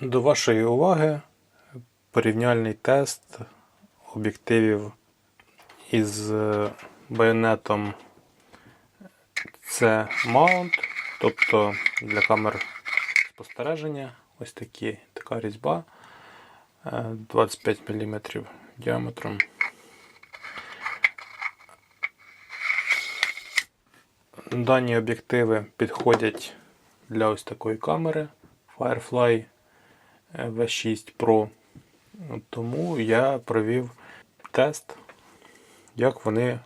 До вашої уваги порівняльний тест об'єктивів із е, байонетом C Mount, тобто для камер спостереження. Ось такі, така різьба е, 25 мм діаметром. Дані об'єктиви підходять для ось такої камери Firefly V6 Pro. Тому я провів тест, як вони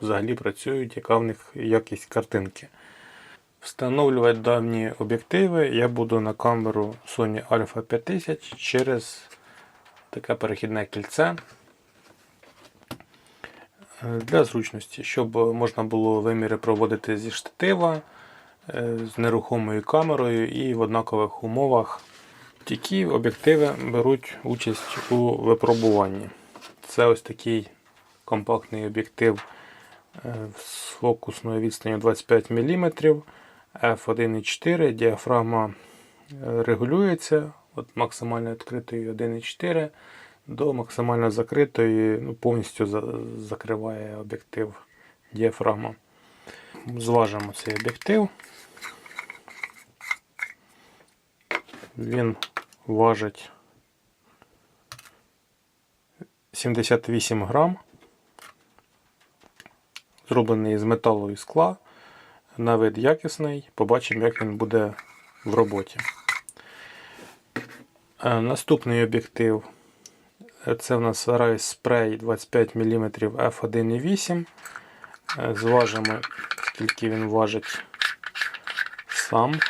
взагалі працюють, яка в них якість картинки. Встановлювати дані об'єктиви я буду на камеру Sony Alpha 5000 через таке перехідне кільце. Е, Для зручності, щоб можна було виміри проводити зі штатива, е, з нерухомою камерою і в однакових умовах. Такі об'єктиви беруть участь у випробуванні. Це ось такий компактний об'єктив е, з фокусною відстанню 25 мм, f1.4, діафрагма е, регулюється від максимально відкритої 1.4 до максимально закритої, ну, повністю за- закриває об'єктив діафрагма. Зважимо цей об'єктив. Він важить 78 грам. Зроблений з металу і скла. На вид якісний. Побачимо, як він буде в роботі. Е, Наступний об'єктив це в нас Rise Spray 25 мм f1.8. Е, Зважимо, скільки він важить сам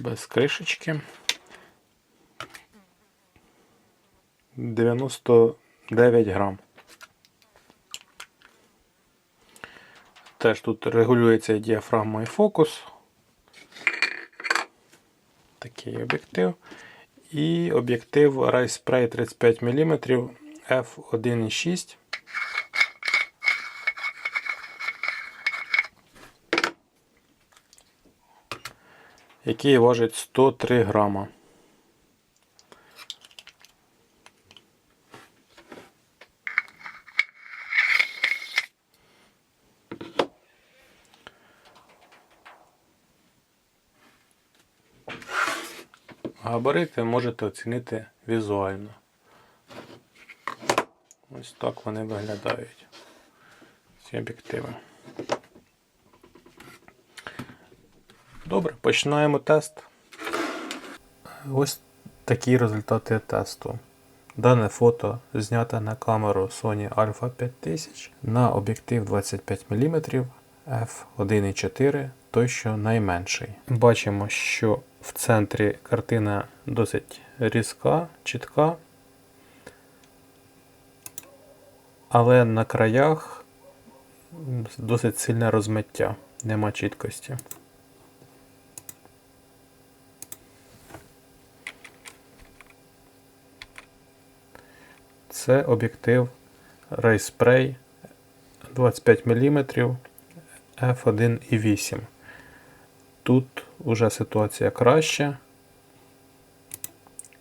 без кришечки. 99 грам. Теж тут регулюється діафрагма і фокус. Такий об'єктив. І об'єктив Rise Spray 35 мм f1.6. який важить 103 грама. Габарити можете оцінити візуально. Ось так вони виглядають. Ці об'єктиви. Добре, починаємо тест. Ось такі результати тесту. Дане фото знято на камеру Sony Alpha 5000 на об'єктив 25 мм f1.4, той що найменший. Бачимо, що в центрі картина досить різка, чітка, але на краях досить сильне розмиття, нема чіткості. Це об'єктив Ray Spray 25 мм f1.8. Тут уже ситуація краща.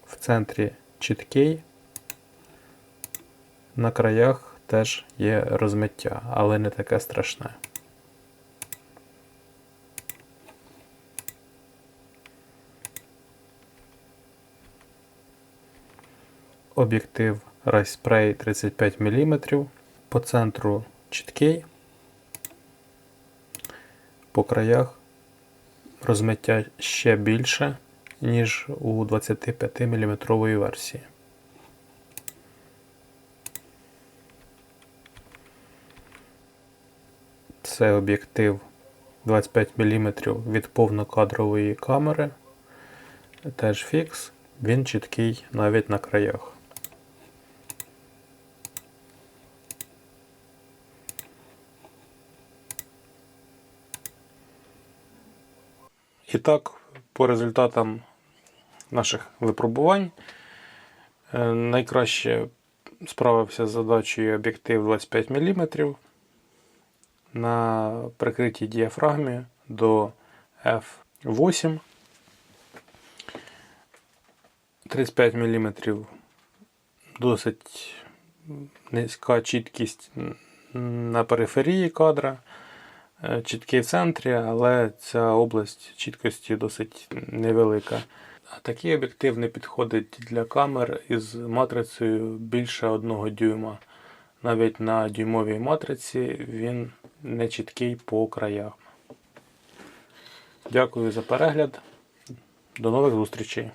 В центрі чіткий, на краях теж є розмиття, але не таке страшне. Об'єктив Spray 35 мм. По центру чіткий, по краях розмиття ще більше, ніж у 25 мм версії. Це об'єктив 25 мм від повнокадрової камери. Теж фікс, він чіткий навіть на краях. І так, по результатам наших випробувань, е, найкраще справився з задачею об'єктив 25 мм на прикритій діафрагмі до F8. 35 мм досить низька чіткість на периферії кадра, чіткий в центрі, але ця область чіткості досить невелика. Такий об'єктив не підходить для камер із матрицею більше 1 дюйма. Навіть на дюймовій матриці він не чіткий по краях. Дякую за перегляд. До нових зустрічей!